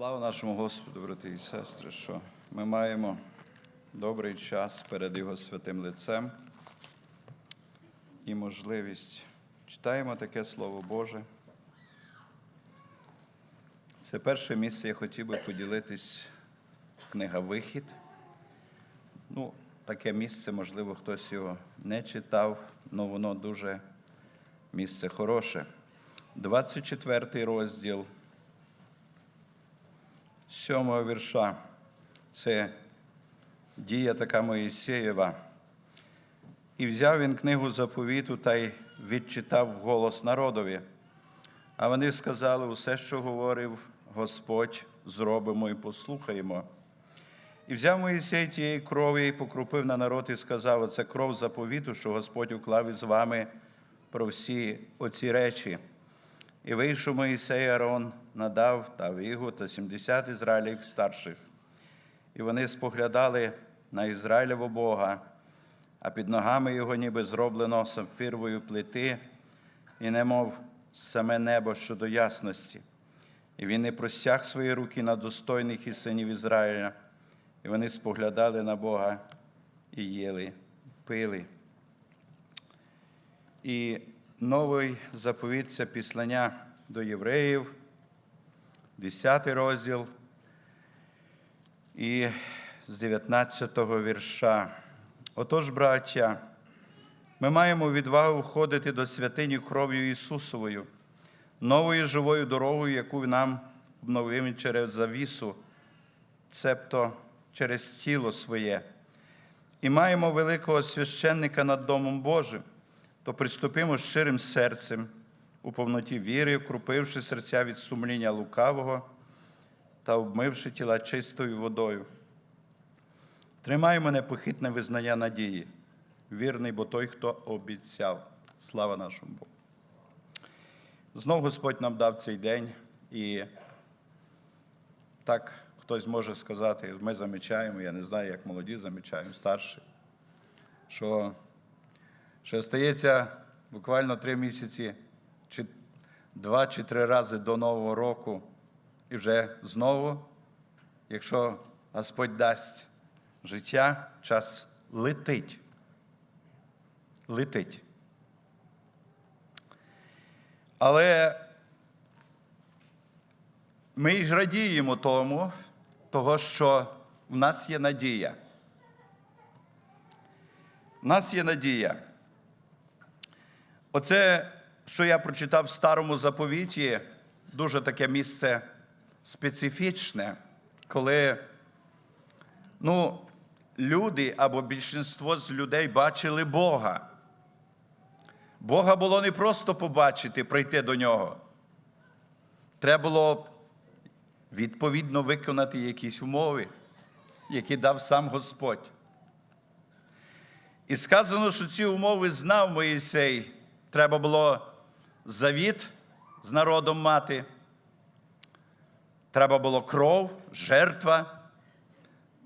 Слава нашому Господу, брати і сестри, що ми маємо добрий час перед Його святим лицем і можливість. Читаємо таке Слово Боже. Це перше місце я хотів би поділитись книга Вихід. Ну, таке місце, можливо, хтось його не читав, але воно дуже місце хороше. 24 розділ сьомого вірша. Це дія така Моїсеєва. І взяв він книгу заповіту та й відчитав голос народові. А вони сказали, усе, що говорив Господь, зробимо і послухаємо. І взяв Моїсей тієї крові і покрупив на народ і сказав: Оце кров заповіту, що Господь уклав із вами про всі оці речі. І вийшов Моїсей Аарон, надав та Вігу та сімдесят ізраїлів старших. І вони споглядали на Ізраїлеву Бога, а під ногами його ніби зроблено сапфировою плити, і немов саме небо щодо ясності. І він не простяг свої руки на достойних і синів Ізраїля, і вони споглядали на Бога і їли, пили. І новий заповіт це післання до євреїв, 10 розділ і з 19 вірша. Отож, браття, ми маємо відвагу входити до святині кров'ю Ісусовою, новою живою дорогою, яку нам обновив через завісу, цебто через тіло своє. І маємо великого священника над Домом Божим, то приступимо з щирим серцем у повноті віри, укрупивши серця від сумління лукавого та обмивши тіла чистою водою. Тримаємо непохитне визнання надії, вірний, бо той, хто обіцяв. Слава нашому Богу. Знов Господь нам дав цей день, і так хтось може сказати, ми замічаємо, я не знаю, як молоді замічаємо, старші, що ще стається буквально три місяці, чи два чи три рази до Нового року, і вже знову, якщо Господь дасть життя, час летить. Летить. Але ми ж радіємо тому, того, що в нас є надія. У нас є надія. Оце, що я прочитав в старому заповіті, дуже таке місце специфічне, коли ну, люди або більшість з людей бачили Бога. Бога було не просто побачити, прийти до нього. Треба було відповідно виконати якісь умови, які дав сам Господь. І сказано, що ці умови знав Моїсей. Треба було завіт з народом мати. Треба було кров, жертва.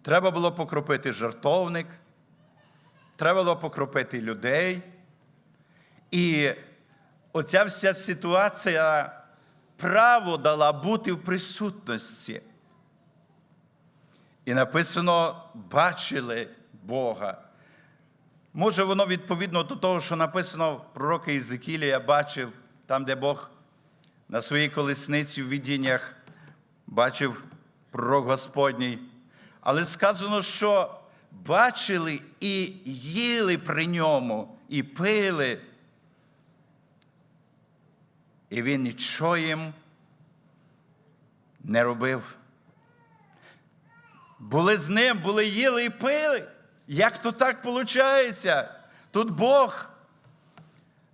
Треба було покропити жертовник. Треба було покропити людей. І оця вся ситуація право дала бути в присутності. І написано, бачили Бога. Може, воно відповідно до того, що написано в пророка Ізекілія, бачив, там, де Бог на своїй колесниці в видіннях бачив пророк Господній. Але сказано, що бачили і їли при ньому, і пили. І він нічого їм не робив. Були з ним, були їли і пили. Як то так виходить? Тут Бог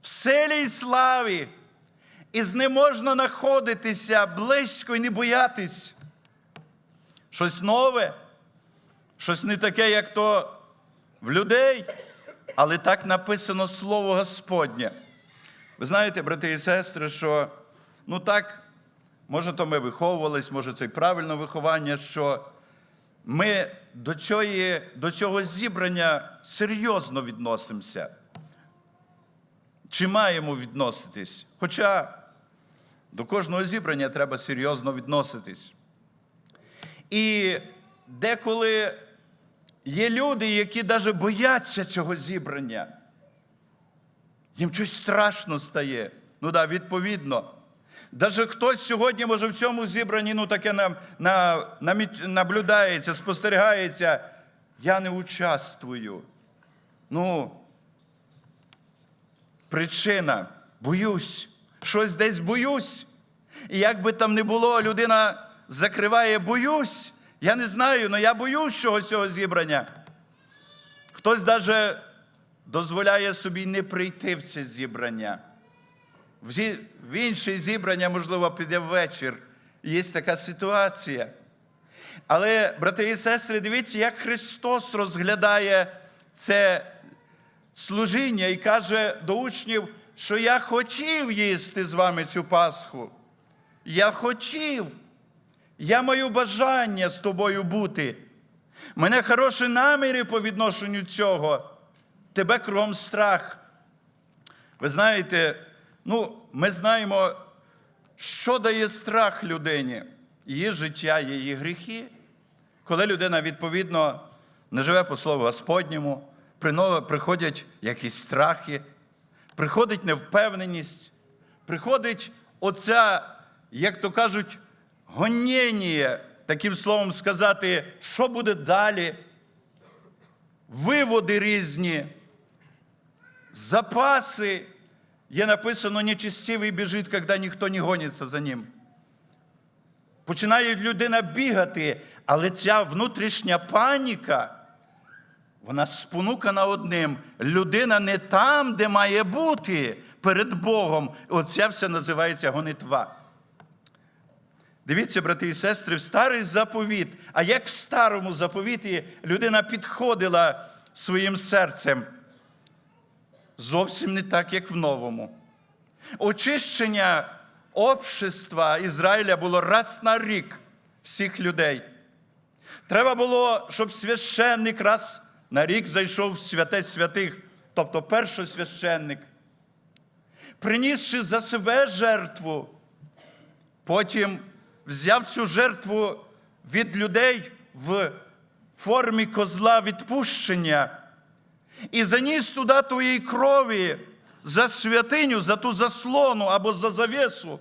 в селі і славі, і з ним можна знаходитися близько і не боятись. Щось нове, щось не таке, як то в людей, але так написано Слово Господнє. Ви знаєте, брати і сестри, що ну так, може, то ми виховувались, може, це й правильне виховання, що ми до цього, до цього зібрання серйозно відносимося. Чи маємо відноситись? Хоча до кожного зібрання треба серйозно відноситись. І деколи є люди, які навіть бояться цього зібрання. Їм щось страшно стає. Ну так, да, відповідно. Даже хтось сьогодні, може, в цьому зібранні ну, таке на, на, наміт- наблюдається, спостерігається. Я не участвую. Ну, причина боюсь, щось десь боюсь. І як би там не було, людина закриває боюсь. Я не знаю, але я боюсь чогось цього зібрання. Хтось навіть дозволяє собі не прийти в це зібрання. В інше зібрання, можливо, піде ввечір. Є така ситуація. Але, брати і сестри, дивіться, як Христос розглядає це служіння і каже до учнів, що я хотів їсти з вами цю Пасху. Я хотів. Я маю бажання з тобою бути. Мене хороші наміри по відношенню цього. Тебе кругом страх. Ви знаєте, ну, ми знаємо, що дає страх людині. Її життя, її гріхи. Коли людина, відповідно, не живе по слову Господньому, приходять якісь страхи, приходить невпевненість, приходить оця, як то кажуть, гонєння, таким словом сказати, що буде далі, виводи різні, запаси. Є написано, нечестивий біжить, коли ніхто не гониться за ним. Починає людина бігати, але ця внутрішня паніка, вона спонукана одним. Людина не там, де має бути перед Богом. Оце все називається гонитва. Дивіться, брати і сестри, в старий заповіт. А як в старому заповіті людина підходила своїм серцем? Зовсім не так, як в новому. Очищення общества Ізраїля було раз на рік всіх людей. Треба було, щоб священник раз на рік зайшов в святе святих, тобто першосвященник, принісши за себе жертву, потім взяв цю жертву від людей в формі козла відпущення і заніс туди твоєї крові за святиню, за ту заслону або за завісу.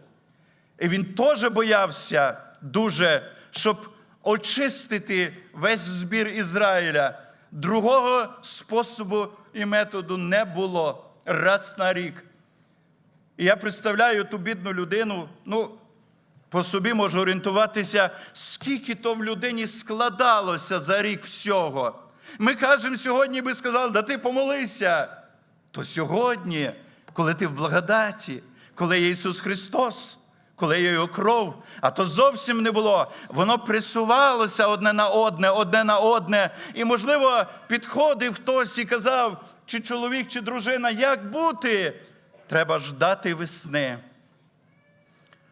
І він теж боявся дуже, щоб очистити весь збір Ізраїля. Другого способу і методу не було раз на рік. І я представляю ту бідну людину, ну, по собі можу орієнтуватися, скільки то в людині складалося за рік всього. Ми кажемо сьогодні, би сказали, да ти помолися. То сьогодні, коли ти в благодаті, коли є Ісус Христос, коли є Його кров, а то зовсім не було. Воно присувалося одне на одне, одне на одне. І, можливо, підходив хтось і казав, чи чоловік, чи дружина, як бути? Треба ждати весни.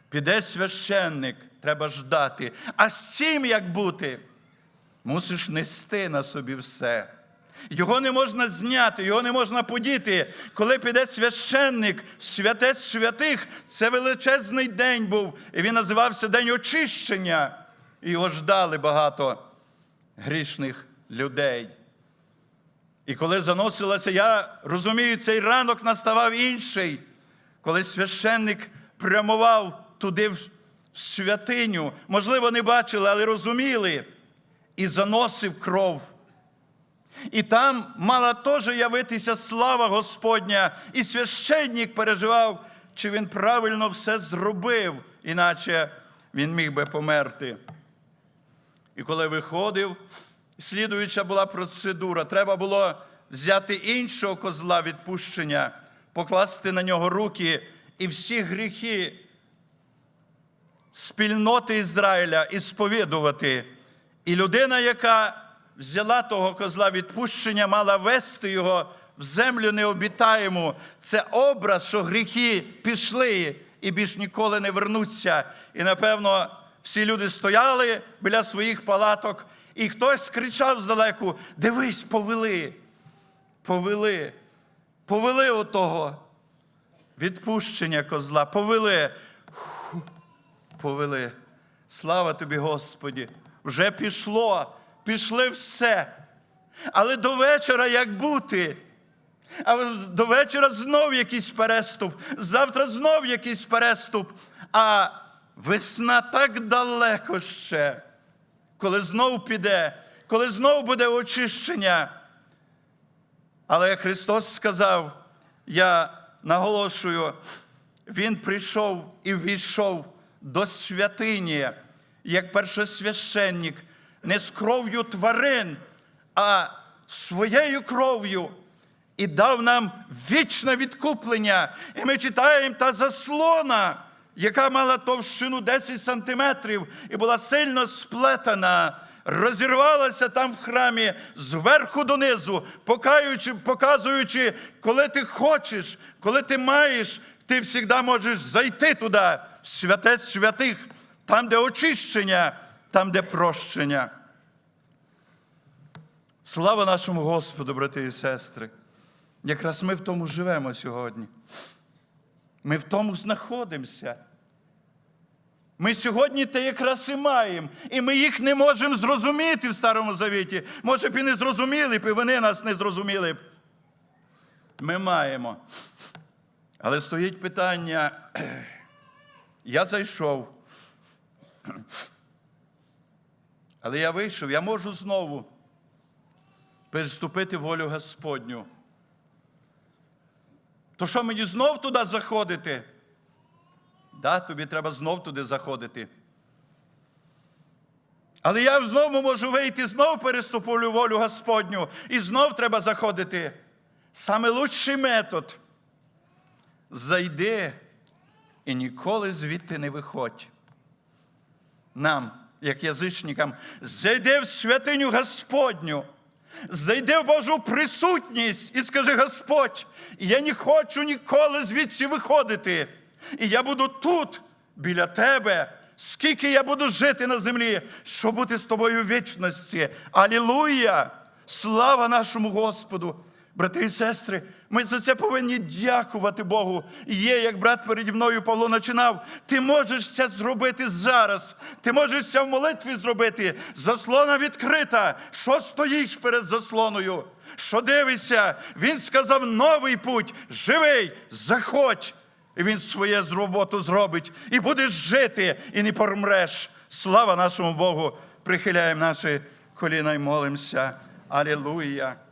Піде священник, треба ждати. А з цим як бути? Мусиш нести на собі все. Його не можна зняти, його не можна подіти. Коли піде священник, святе святих, це величезний день був, і він називався День очищення. І його ждали багато грішних людей. І коли заносилося, я розумію, цей ранок наставав інший, коли священник прямував туди в святиню, можливо, не бачили, але розуміли, і заносив кров. І там мала теж явитися слава Господня, і священник переживав, чи він правильно все зробив, іначе він міг би померти. І коли виходив, слідуюча була процедура. Треба було взяти іншого козла відпущення, покласти на нього руки і всі гріхи спільноти Ізраїля і сповідувати. І людина, яка взяла того козла відпущення, мала вести його в землю необітаєму. Це образ, що гріхи пішли і більш ніколи не вернуться. І напевно всі люди стояли біля своїх палаток, і хтось кричав здалеку: Дивись, повели, повели, повели отого відпущення козла, повели. Повели. Слава тобі, Господі! Вже пішло, пішли все. Але до вечора як бути? А до вечора знов якийсь переступ, завтра знов якийсь переступ. А весна так далеко ще, коли знов піде, коли знов буде очищення. Але Христос сказав, я наголошую, Він прийшов і війшов до святині, як першосвященник, не з кров'ю тварин, а своєю кров'ю. І дав нам вічне відкуплення. І ми читаємо та заслона, яка мала товщину 10 сантиметрів і була сильно сплетена, розірвалася там в храмі зверху донизу, покаючи, показуючи, коли ти хочеш, коли ти маєш, ти завжди можеш зайти туди, в святе святих, там, де очищення, там, де прощення. Слава нашому Господу, брати і сестри! Якраз ми в тому живемо сьогодні. Ми в тому знаходимося. Ми сьогодні те якраз і маємо, і ми їх не можемо зрозуміти в Старому Завіті. Може б і не зрозуміли б, і вони нас не зрозуміли б. Ми маємо. Але стоїть питання. Я зайшов. Але я вийшов, я можу знову переступити волю Господню. То що мені знов туди заходити? Да, тобі треба знов туди заходити. Але я знову можу вийти, знов переступлю волю Господню, і знов треба заходити. Саме лучший метод зайди і ніколи звідти не виходь. Нам, як язичникам, зайди в святиню Господню. Зайди в Божу присутність і скажи, Господь, я не хочу ніколи звідси виходити. І я буду тут, біля тебе, скільки я буду жити на землі, щоб бути з тобою в вічності. Алілуя! Слава нашому Господу! Брати і сестри, ми за це повинні дякувати Богу. Є, як брат переді мною Павло починав, ти можеш це зробити зараз. Ти можеш це в молитві зробити. Заслона відкрита. Що стоїш перед заслоною? Що дивишся? Він сказав новий путь, живий, заходь. І він своє роботу зробить. І будеш жити, і не помреш. Слава нашому Богу! Прихиляємо наші коліна і молимося. Алілуя!